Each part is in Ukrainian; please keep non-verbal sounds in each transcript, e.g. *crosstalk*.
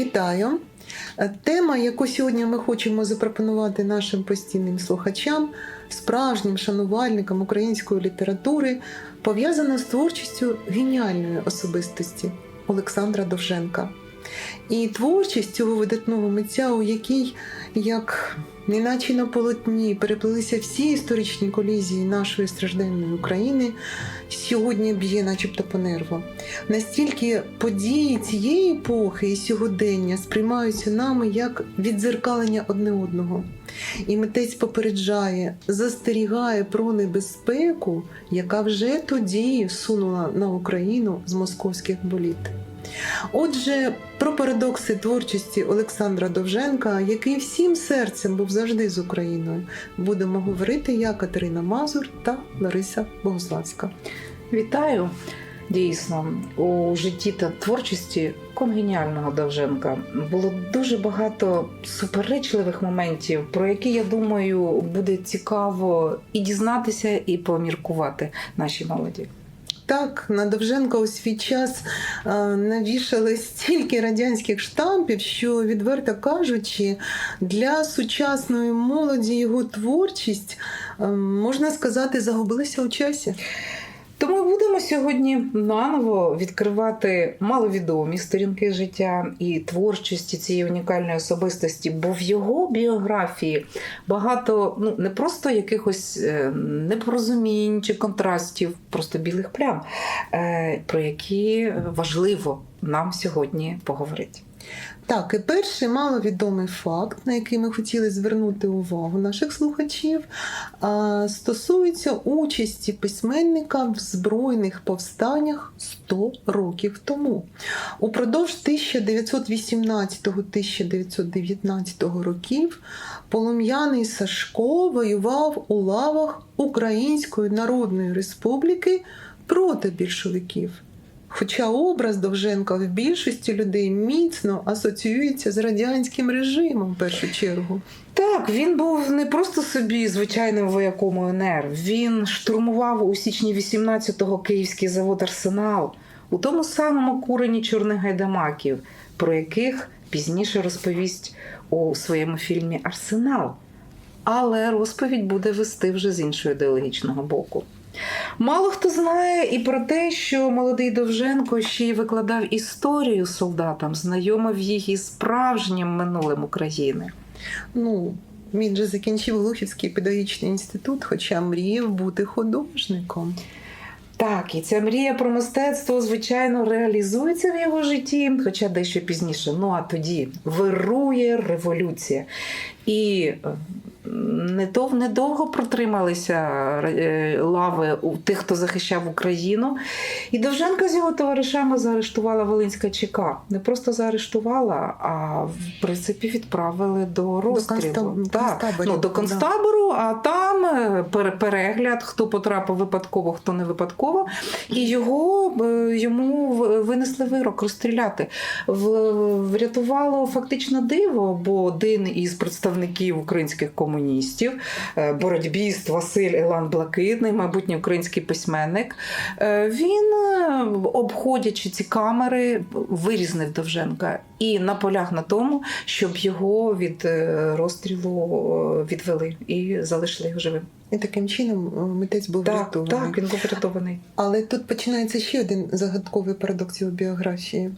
Вітаю! Е, Тема, яку сьогодні ми хочемо запропонувати нашим постійним слухачам, справжнім шанувальникам української літератури, пов'язана з творчістю геніальної особистості Олександра Довженка. І творчість цього видатного митця, у якій, як неначе на полотні, переплилися всі історичні колізії нашої стражденної України, сьогодні б'є, начебто, по нерву. Настільки події цієї епохи і сьогодення сприймаються нами як віддзеркалення одне одного. І митець попереджає, застерігає про небезпеку, яка вже тоді сунула на Україну з московських боліт. Отже, про парадокси творчості Олександра Довженка, який всім серцем був завжди з Україною, будемо говорити я, Катерина Мазур та Лариса Богославська. Вітаю! Дійсно, у житті та творчості конгеніального Довженка було дуже багато суперечливих моментів, про які, я думаю, буде цікаво і дізнатися, і поміркувати нашій молоді. Так, на Довженка у свій час е, навішали стільки радянських штампів, що, відверто кажучи, для сучасної молоді його творчість, е, можна сказати, загубилася у часі. Тому будемо сьогодні наново відкривати маловідомі сторінки життя і творчості цієї унікальної особистості, бо в його біографії багато ну не просто якихось е, непорозумінь чи контрастів, просто білих плям, е, про які важливо нам сьогодні поговорити. Так, і перший маловідомий факт, на який ми хотіли звернути увагу наших слухачів, стосується участі письменника в збройних повстаннях 100 років тому. Упродовж 1918-1919 років полум'яний Сашко воював у лавах Української Народної Республіки проти більшовиків. Хоча образ Довженка в більшості людей міцно асоціюється з радянським режимом в першу чергу. Так, він був не просто собі звичайним вояком УНР. Він штурмував у січні 18-го київський завод Арсенал у тому самому курені чорних гайдамаків, про яких пізніше розповість у своєму фільмі Арсенал. Але розповідь буде вести вже з іншого ідеологічного боку. Мало хто знає і про те, що молодий Довженко ще й викладав історію солдатам, знайомив їх із справжнім минулим України. Ну, він же закінчив Глухівський педагогічний інститут, хоча мріяв бути художником. Так, і ця мрія про мистецтво, звичайно, реалізується в його житті, хоча дещо пізніше. Ну а тоді вирує революція. І е, недовго протрималися е, лави у тих, хто захищав Україну. І Довженка з його товаришами заарештувала Волинська ЧК. Не просто заарештувала, а в принципі відправили до розстрілу. констаб- Так, ну, до да. концтабору, а там е, перегляд, хто потрапив випадково, хто не випадково. І його е, йому винесли вирок розстріляти. Врятувало фактично диво, бо один із представників українських комуністів, е, боротьбіст Василь Елан Блакитний, майбутній український письменник, е, він, е, обходячи ці камери, вирізнив Довженка і наполяг на тому, щоб його від розстрілу відвели і залишили його живим. І таким чином митець був Так, врятований. так, він був врятований. Але тут починається ще один загадковий парадокс його біографії.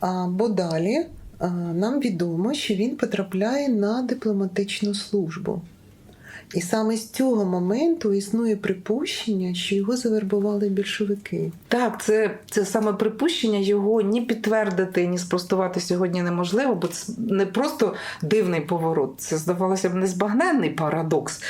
А, бо далі нам відомо, що він потрапляє на дипломатичну службу. І саме з цього моменту існує припущення, що його завербували більшовики. Так, це, це саме припущення його ні підтвердити, ні спростувати сьогодні неможливо, бо це не просто дивний поворот, це здавалося б незбагненний парадокс.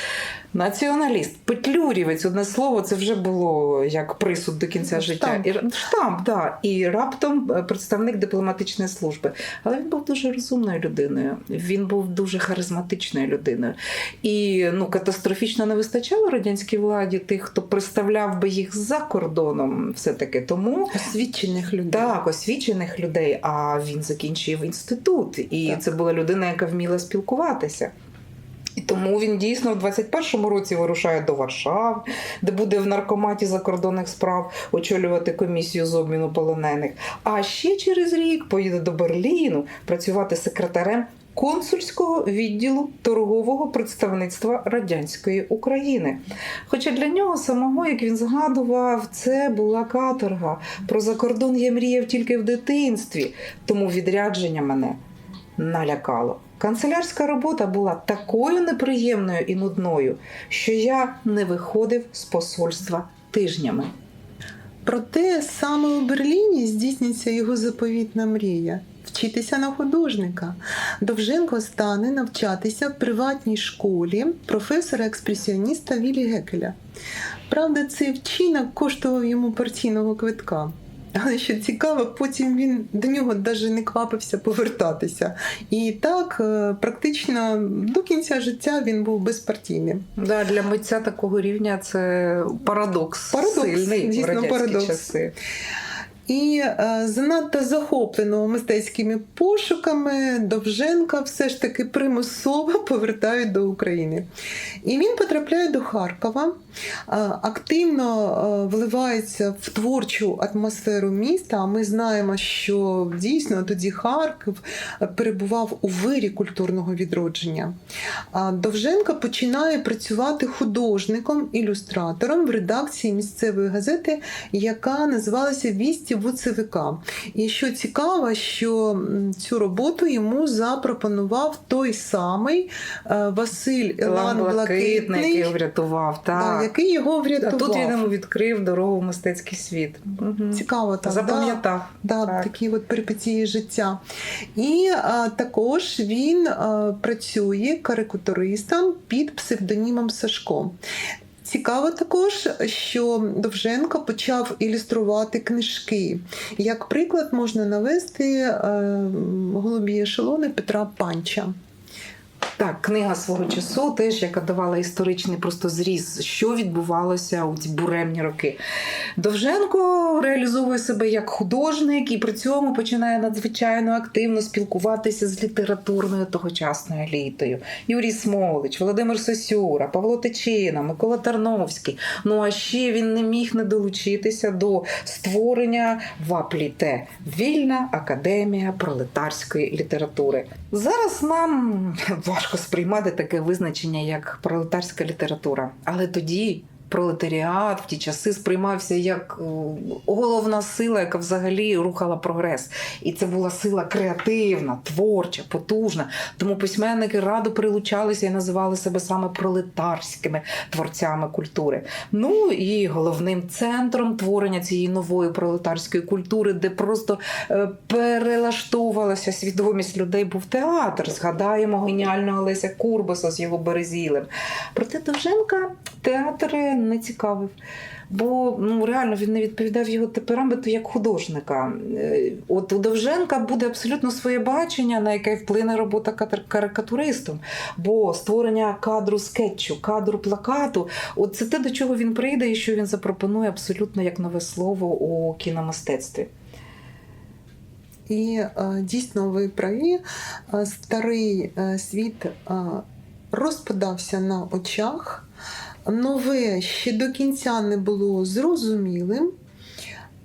Націоналіст, петлюрівець, одне слово, це вже було як присуд до кінця Штамп. життя. І, штамп, так. І раптом е, представник дипломатичної служби. Але він був дуже розумною людиною, він був дуже харизматичною людиною. І ну, катастрофічно не вистачало радянській владі тих, хто представляв би їх за кордоном, все-таки. Тому Освічених людей. так, освічених людей. А він закінчив інститут, і Так. це була людина, яка вміла спілкуватися. І тому він дійсно в 21-му році вирушає до Варшави, де буде в наркоматі закордонних справ очолювати комісію з обміну полонених. А ще через рік поїде до Берліну працювати секретарем консульського відділу торгового представництва радянської України. Хоча для нього самого, як він згадував, це була каторга. Про закордон я мріяв тільки в дитинстві, тому відрядження мене налякало. Канцелярська робота була такою неприємною і нудною, що я не виходив з посольства тижнями. Проте саме у Берліні здійсниться його заповітна мрія вчитися на художника. Довженко стане навчатися в приватній школі професора-експресіоніста Вілі Гекеля. Правда, цей вчинок коштував йому партійного квитка. Але що цікаво, потім він до нього навіть не квапився повертатися. І так, е, практично до кінця життя він був безпартійним. Да, для митця такого рівня це парадокс, Парадокс, сильний дійсно, парадокс. часи. І е, занадто захопленого мистецькими пошуками Довженка все ж таки примусово *laughs* повертають до України. І він потрапляє до Харкова, е, активно е, вливається в творчу атмосферу міста. А ми знаємо, що дійсно тоді Харків перебував у вирі культурного відродження. А Довженко починає працювати художником, ілюстратором в редакції місцевої газети, яка називалася Вісті ВЦВК. І що цікаво, що цю роботу йому запропонував той самий е, Василь Ілан Блакитний, який врятував. да, Так. який його А врятував. тут він йому відкрив дорогу в мистецький світ. Мгм. Цікаво так. Запам'ятав. Да, Так. такі от перипетії життя. І а, також він а, працює карикатуристом під псевдонімом Сашко. Цікаво також, що Довженко почав ілюструвати книжки. Як приклад можна навести е, голубі ешелони Петра Панча. Так, книга свого часу, теж яка давала історичний просто зріз, що відбувалося у ці буремні роки. Довженко реалізовує себе як художник і при цьому починає надзвичайно активно спілкуватися з літературною тогочасною елітою. Юрій Смолич, Володимир Сосюра, Павло Тичина, Микола Тарновський. Ну а ще він не міг не долучитися до створення ВАПЛІТЕ Вільна академія пролетарської літератури. Зараз нам *laughs* важко сприймати таке визначення як пролетарська література, але тоді. Пролетаріат в ті часи сприймався як е, головна сила, яка взагалі рухала прогрес. І це була сила креативна, творча, потужна. Тому письменники радо прилучалися і називали себе саме пролетарськими творцями культури. Ну і головним центром творення цієї нової пролетарської культури, де просто е, перелаштовувалася свідомість людей, був театр. Згадаємо геніального Олеся Курбаса з його березілем. Проте Довженка театр не цікавив. Бо ну реально він не відповідав його темпераменту як художника. Е, От у Довженка буде абсолютно своє бачення, на яке вплине робота карикатуристом. Бо створення кадру скетчу, кадру плакату от це те, до чого він прийде, і що він запропонує абсолютно як нове слово у кіномистецтві. І е, дійсно ви праві, Е, старий світ розпадався на очах. Нове ще до кінця не було зрозумілим,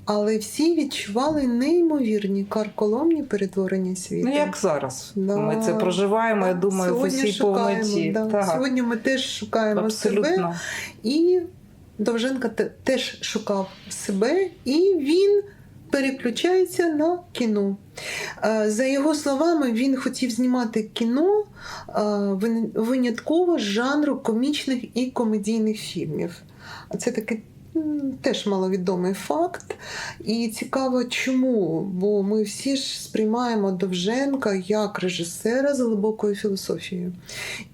але всі відчували неймовірні карколомні перетворення світу. Ну як зараз? Да. Ми це проживаємо, я думаю, в усій шукаємо, повноті. да. Так, Сьогодні ми теж шукаємо себе. І Довженко те- теж шукав себе, і він переключається на кіно. Е, За його словами, він хотів знімати кіно е, винятково з жанру комічних і комедійних фільмів. Це такий м, теж маловідомий факт. І цікаво, чому? Бо ми всі ж сприймаємо Довженка як режисера з глибокою філософією.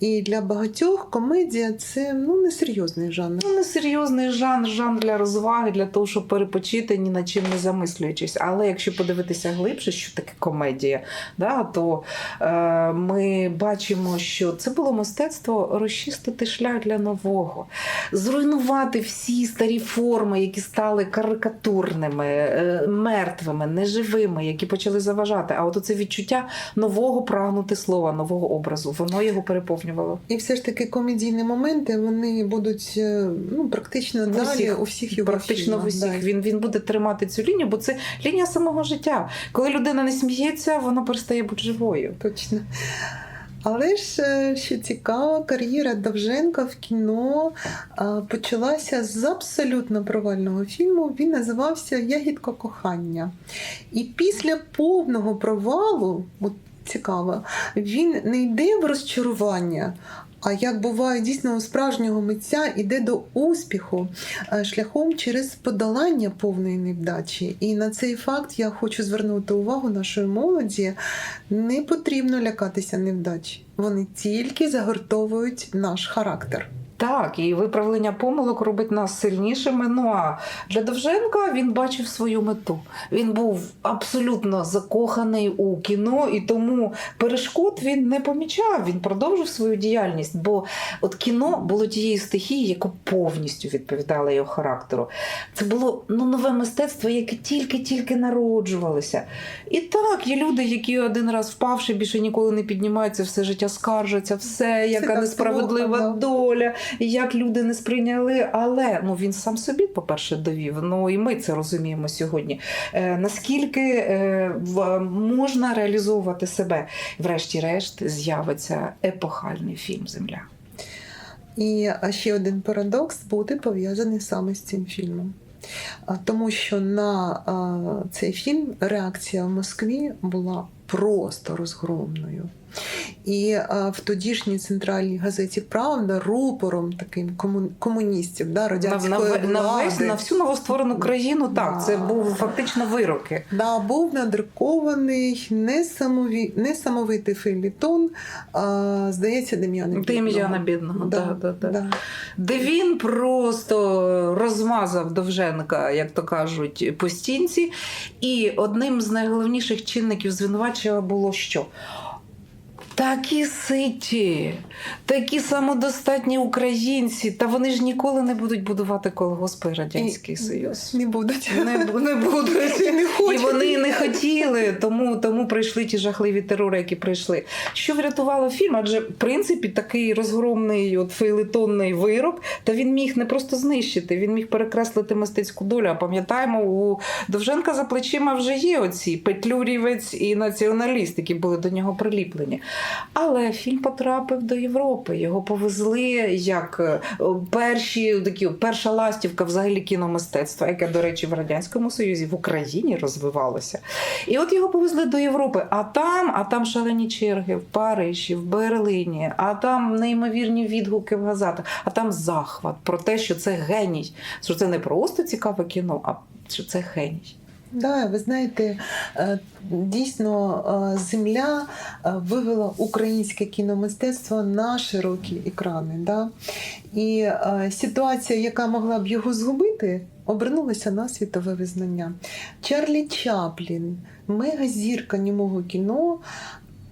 І для багатьох комедія це ну, несерйозний жанр. Ну, несерйозний жанр, жанр для розваги, для того, щоб перепочити, ні над чим не замислюючись. Але якщо подивитися глибше, що таке комедія, да, то е, ми бачимо, що це було мистецтво розчистити шлях для нового, зруйнувати всі старі форми, які стали карикатурними, е, мертвими, неживими, які почали заважати. А от це відчуття нового прагнути слова, нового образу, воно його переповнювало. І все ж таки комедійні моменти вони будуть е, ну, практично В далі усіх, у всіх його Практично в усіх він, він буде тримати цю лінію, бо це лінія самого життя. Коли людина не сміється, вона перестає бути живою. Точно. Але ж е, що цікаво, кар'єра Довженка в кіно почалася з абсолютно провального фільму. Він називався Ягідко кохання. І після повного провалу, от цікаво, він не йде в розчарування. А як буває дійсно у справжнього митця іде до успіху е, шляхом через подолання повної невдачі. І на цей факт я хочу звернути увагу нашої молоді. Не потрібно лякатися невдач. Вони тільки загортовують наш характер. Так, і виправлення помилок робить нас сильнішими. Ну а для Довженка він бачив свою мету. Він був абсолютно закоханий у кіно, і тому перешкод він не помічав. Він продовжив свою діяльність. Бо от кіно було тією стихією, яка повністю відповідала його характеру. Це було ну, нове мистецтво, яке тільки-тільки народжувалося. І так, є люди, які один раз впавши, більше ніколи не піднімаються, все життя скаржаться, все, яка несправедлива солодко, як люди не сприйняли. Але ну він сам собі, по-перше, довів. Ну і ми це розуміємо сьогодні. Е, наскільки е, можна реалізовувати себе? Врешті-решт з'явиться епохальний фільм Земля. І ще один парадокс буде пов'язаний саме з цим фільмом. Тому що на цей фільм реакція в Москві була просто розгромною. І а, в тодішній центральній газеті Правда рупором таким комун- комуністів да, радянської на, на, влади на всю новостворену країну, так, Да. це був фактично вироки. Да, був надрукований несамові... несамовитий фейлітон, а, здається, Дем'яна Дем'яна Бідного. Да, да, да. Да. Де він просто розмазав Довженка, як то кажуть, по стінці. І одним з найголовніших чинників звинувачення було що? Такі ситі, такі самодостатні українці, та вони ж ніколи не будуть будувати колгоспи Радянський І- Союз. Не будуть. Не, не *laughs* будуть. І не І вони не хотіли, тому, тому прийшли ті жахливі терори, які прийшли. Що врятувало фільм? Адже в принципі такий розгромний от фейлетонний вирок, та він міг не просто знищити, він міг перекреслити мистецьку долю. А пам'ятаємо, у Довженка за плечима вже є оці петлюрівець і націоналіст, які були до нього приліплені. Але фільм потрапив до Європи. Його повезли як е, перші такі перша ластівка взагалі кіномистецтва, яке, до речі, в радянському союзі в Україні розвивалося. І от його повезли до Європи. А там, а там шалені черги в Парижі, в Берліні, а там неймовірні відгуки в газетах, а там захват про те, що це геній, що це не просто цікаве кіно, а що це геній. Да, ви знаєте, е, дійсно е, земля е, вивела українське кіномистецтво на широкі екрани. Да? І ситуація, яка могла б його згубити, обернулася на світове визнання. Чарлі Чаплін, мегазірка німого кіно.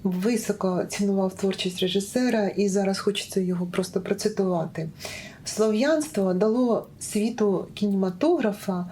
Високо цінував творчість режисера, і зараз хочеться його просто процитувати. Слов'янство дало світу кінематографа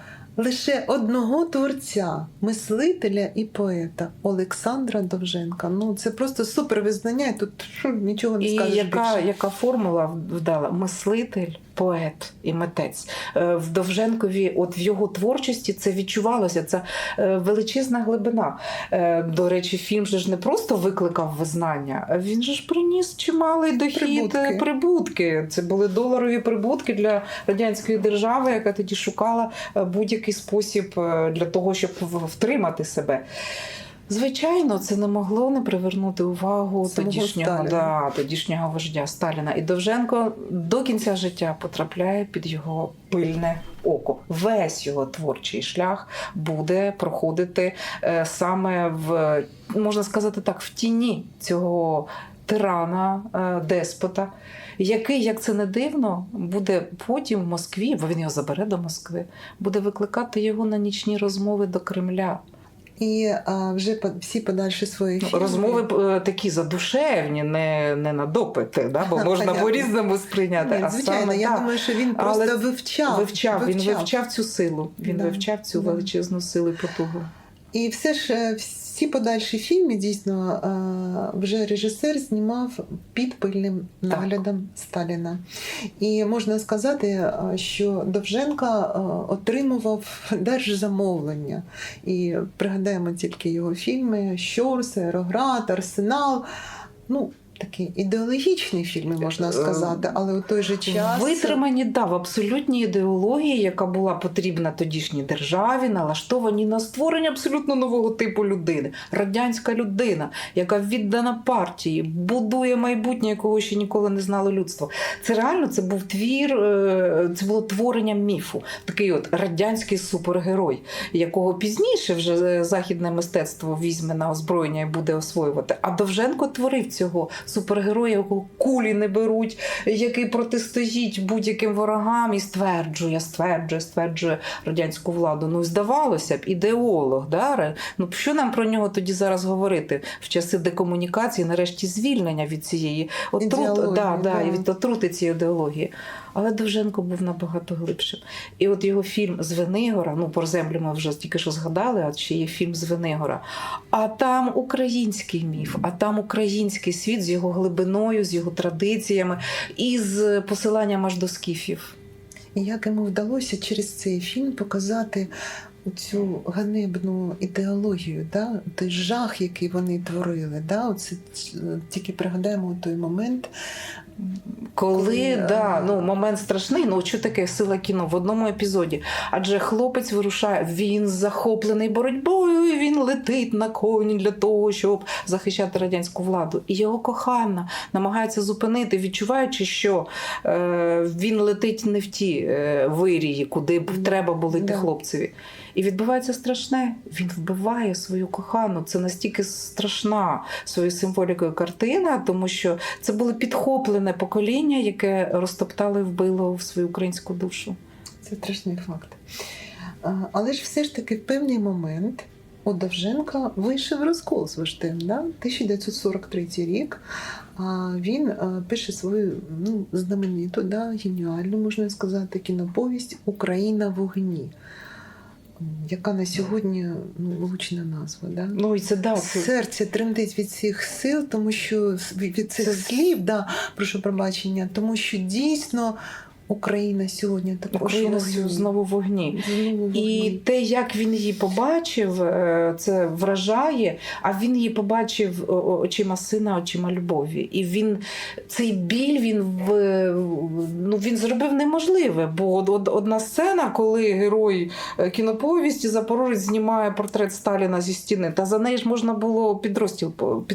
лише одного творця, мислителя і поета Олександра Довженка. Ну це просто супер визнання. і Тут шо, нічого не І скажеш яка, більше. яка формула вдала? Мислитель, поет і митець. Е, В Довженкові, от в його творчості це відчувалося. Це е, величезна глибина. Е, До речі, фільм же ж не просто викликав визнання, він же ж приніс чималий дохід Прибутки. прибутки. Це були доларові прибутки для радянської держави, яка тоді шукала будь-який спосіб для того, щоб втримати себе. Звичайно, це не могло не привернути увагу тодішнього, да, тодішнього вождя Сталіна. І Довженко до кінця життя потрапляє під його пильне око. Весь його творчий шлях буде проходити е, саме в можна сказати так, в тіні цього тирана, е, деспота, який, як це не дивно, буде потім в Москві, бо він його забере до Москви, буде викликати його на нічні розмови до Кремля. І а, вже всі подальші свої Ну, фільми. Розмови е, такі задушевні, не, не на допити, да? бо *laughs* можна по-різному сприйняти. Ні, а звичайно, саме, я так. думаю, що він Але просто вивчав. вивчав, він вивчав цю силу, він Да, вивчав цю да. величезну силу і потугу. І все ж е, всі подальші фільми дійсно е, вже режисер знімав під пильним наглядом Сталіна. І можна сказати, е, що Довженка е, отримував держзамовлення. І пригадаємо тільки його фільми Щорс, Аероград, Арсенал. Ну, такі ідеологічні фільми, можна Е, сказати, але у той же час Витримані да, в абсолютній ідеології, яка була потрібна тодішній державі, налаштовані на створення абсолютно нового типу людини. Радянська людина, яка віддана партії, будує майбутнє, якого ще ніколи не знало людство. Це реально це був твір, е, це було творення міфу. Такий от радянський супергерой, якого пізніше вже е, західне мистецтво візьме на озброєння і буде освоювати. А Довженко творив цього супергероя, якого кулі не беруть, який протистоїть будь-яким ворогам і стверджує, стверджує, стверджує радянську владу. Ну, здавалося б, ідеолог. Да? Ну, що нам про нього тоді зараз говорити в часи декомунікації, нарешті звільнення від цієї отрути да, да, да. від отрути цієї ідеології. Але Довженко був набагато глибшим. І от його фільм з Венигора, ну про землю ми вже тільки що згадали, а чи є фільм з Венигора. А там український міф, а там український світ з його глибиною, з його традиціями і з посиланням аж до скіфів. І як йому вдалося через цей фільм показати цю ганебну ідеологію, да? той жах, який вони творили. Да? Оце, е, тільки пригадаємо той момент. Коли Коли, да, е, ну момент страшний, ну що таке сила кіно в одному епізоді. Адже хлопець вирушає, він захоплений боротьбою, і він летить на коні для того, щоб захищати радянську владу. І його кохана намагається зупинити, відчуваючи, що е, він летить не в ті е, вирії, куди б треба було йти Да. хлопцеві. І відбувається страшне. Він вбиває свою кохану. Це настільки страшна своєю символікою картина, тому що це було підхоплене покоління, яке розтоптало і вбило в свою українську душу. Це страшний факт. Але ж все ж таки в певний момент у Довженка вийшов розкол з вождем. Да? 1943 рік. Він пише свою ну, знамениту, да, геніальну, можна сказати, кіноповість Україна в огні. Яка на сьогодні ну, влучна назва. Да? Ну і це да, Серце тремтить від цих сил, тому що від цих Це- слів, да, прошу пробачення, тому що дійсно Україна сьогодні також Україна вогні. знову в вогні. Знову в І те, як він її побачив, е, це вражає. А він її побачив очима сина, очима любові. І він цей біль він в ну він зробив неможливе. Бо одна сцена, коли герой е, кіноповісті Запорожець знімає портрет Сталіна зі стіни, та за неї ж можна було під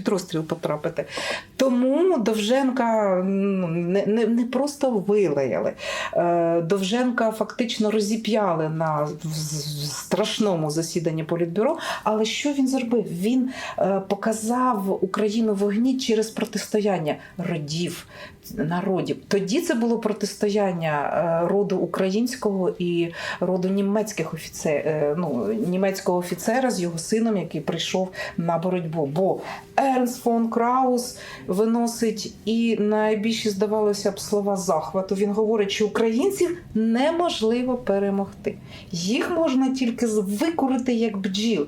розстріл, потрапити. Тому Довженка ну, не, не, не просто вилаяли. Е, Довженка фактично розіп'яли на страшному засіданні політбюро. Але що він зробив? Він е, показав Україну вогні через протистояння родів, народів. Тоді це було протистояння е, роду українського і роду німецьких офіцерів, ну, німецького офіцера з його сином, який прийшов на боротьбу. Бо Ернст фон Краус виносить і найбільші, здавалося б, слова захвату. Він говорить, що українців неможливо перемогти. Їх можна тільки викурити як бджіл.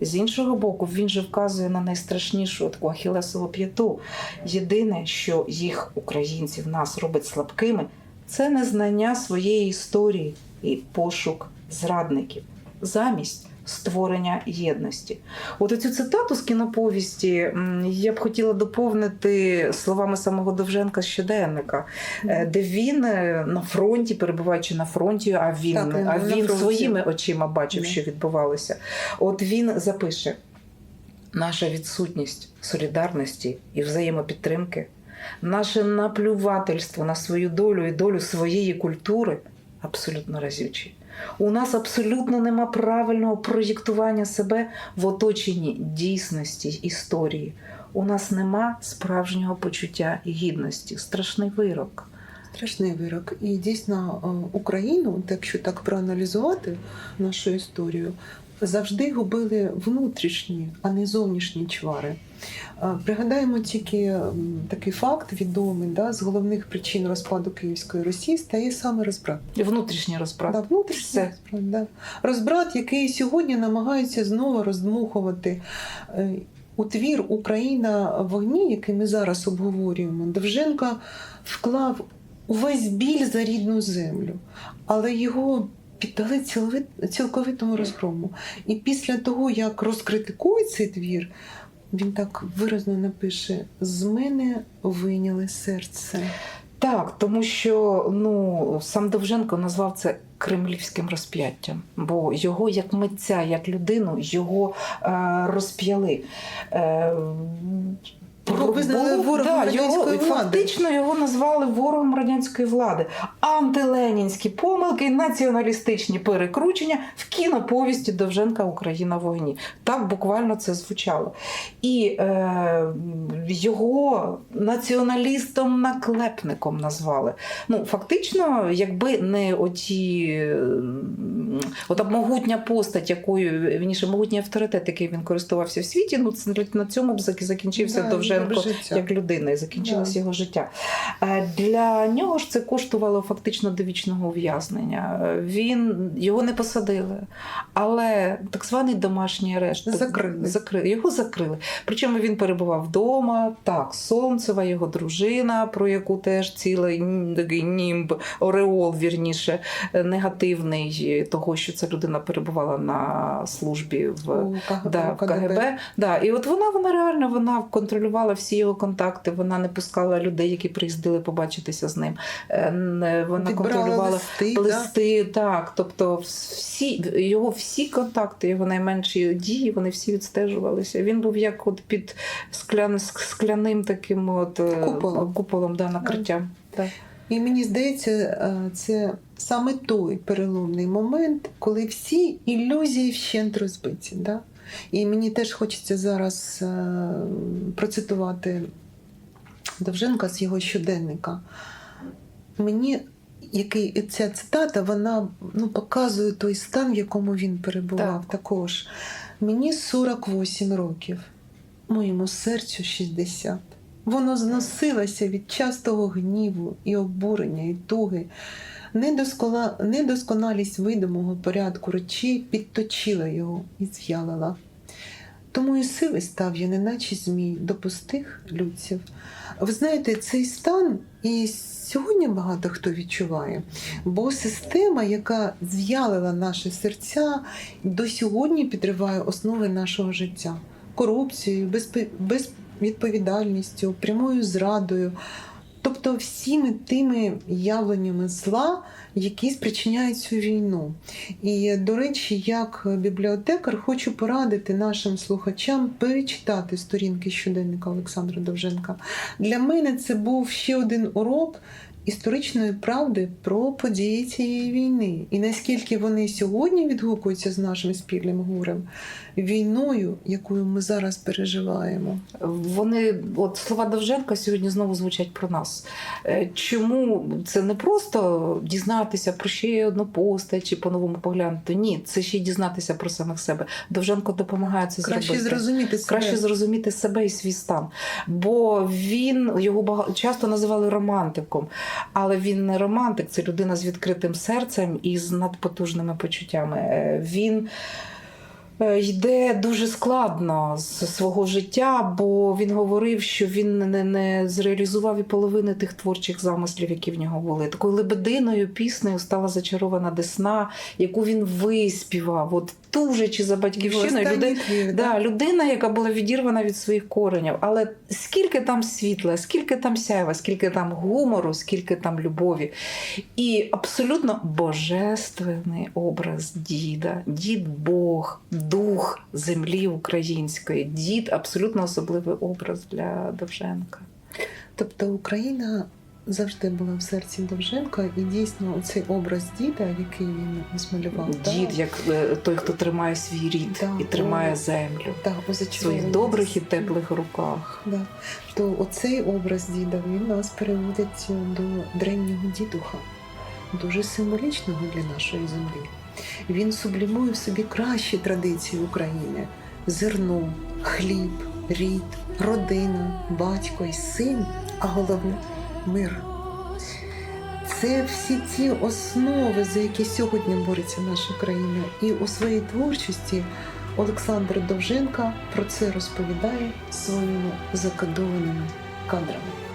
З іншого боку, він же вказує на найстрашнішу таку ахілесову п'яту. Єдине, що їх, українців, нас робить слабкими, це незнання своєї історії і пошук зрадників замість створення єдності. От оцю цитату з кіноповісті я б хотіла доповнити словами самого Довженка щоденника, е, де він е, на фронті, перебуваючи на фронті, а він, Так, а він фронті. своїми очима бачив, що відбувалося. От він запише: наша відсутність солідарності і взаємопідтримки, наше наплювательство на свою долю і долю своєї культури абсолютно разючі. У нас абсолютно нема правильного проєктування себе в оточенні дійсності історії. У нас нема справжнього почуття гідності. Страшний вирок. Страшний вирок. І дійсно е, Україну, якщо так проаналізувати нашу історію, завжди губили внутрішні, а не зовнішні чвари. Е, Пригадаємо тільки такий факт відомий, да, з головних причин розпаду Київської Росії стає саме розбрат. Внутрішній розбрат. Да, внутрішній Все. розбрат, да. розбрат, який сьогодні намагаються знову роздмухувати. Е, У твір Україна в вогні, який ми зараз обговорюємо, Довженко вклав увесь біль за рідну землю, але його піддали цілковитому розгрому. І після того, як розкритикує цей твір, він так виразно напише: з мене вийняли серце. Так, тому що ну сам Довженко назвав це кремлівським розп'яттям, бо його як митця, як людину, його е, розп'яли. Е, Його визнали ворогом радянської його, влади. Фактично його назвали ворогом радянської влади. Антиленінські помилки, націоналістичні перекручення в кіноповісті Довженка Україна в вогні. Так буквально це звучало. І е, його націоналістом-наклепником назвали. Ну, фактично, якби не оті, ота могутня постать, якою вірніше, могутній авторитет, який він користувався в світі, ну на цьому б закінчився Да, Довженко як людина, і закінчилось Да. його життя. Е, Для нього ж це коштувало фактично довічного ув'язнення. Е, Він його не посадили, але так званий домашній арешт Закрили. закрили. Його закрили. Причому він перебував вдома. Так, Сонцева, його дружина, про яку теж цілий такий німб, ореол, вірніше, е, негативний е, того, що ця людина перебувала на службі в У КГБ. да, в КГБ. Да. І от вона, вона реально вона контролювала всі його контакти, вона не пускала людей, які приїздили побачитися з ним. Е, Вона Відбирала контролювала листи, да? так. Тобто всі, його всі контакти, його найменші дії, вони всі відстежувалися. Він був як от під склян, скляним таким от е, Куполом. куполом да, накриттям. Так. І мені здається, е, це саме той переломний момент, коли всі ілюзії вщент розбиті. Да? І мені теж хочеться зараз е, процитувати Довженка з його щоденника. Мені який ця цитата, вона ну, показує той стан, в якому він перебував Так. також. Мені 48 років, моєму серцю 60. Воно зносилося від частого гніву і обурення, і туги. Недосконалість видимого порядку речей підточила його і зв'ялила. Тому і сили став я, неначе змій, до пустих людців. Ви знаєте, цей стан і сьогодні багато хто відчуває, бо система, яка зв'ялила наші серця, до сьогодні підриває основи нашого життя корупцією, безвідповідальністю, прямою зрадою. Тобто всіми тими явленнями зла, які спричиняють цю війну. І, до речі, як бібліотекар хочу порадити нашим слухачам перечитати сторінки щоденника Олександра Довженка. Для мене це був ще один урок історичної правди про події цієї війни. І наскільки вони сьогодні відгукуються з нашим спільним горем, війною, якою ми зараз переживаємо. Вони, от слова Довженка сьогодні знову звучать про нас. Е, Чому це не просто дізнатися про ще одну постать чи по-новому поглянути? Ні, це ще й дізнатися про самих себе. Довженко допомагає це Краще зробити. зрозуміти себе. Краще зрозуміти себе і свій стан. Бо він його бага- часто називали романтиком, але він не романтик, це людина з відкритим серцем і з надпотужними почуттями. Е, Він е, йде дуже складно з свого життя, бо він говорив, що він не, не зреалізував і половини тих творчих замислів, які в нього були. Такою лебединою піснею стала зачарована десна, яку він виспівав, от тужачи за батьківщину. Останній твір, Да, людина, яка була відірвана від своїх коренів. Але скільки там світла, скільки там сяйва, скільки там гумору, скільки там любові. І абсолютно божественний образ діда, дід Бог, дух землі української, дід абсолютно особливий образ для Довженка. Тобто Україна завжди була в серці Довженка, і дійсно цей образ діда, який він змалював, Дід, да, як е, той, хто тримає свій рід Да, і тримає о. землю да, у своїх добрих і теплих руках. Да. То оцей образ діда він нас переводить до древнього дідуха, дуже символічного для нашої землі. Він сублімує в собі кращі традиції України: зерно, хліб, рід, родина, батько і син, а головне мир. Це всі ті основи, за які сьогодні бореться наша країна. І у своїй творчості Олександр Довженка про це розповідає своїми закодованими кадрами.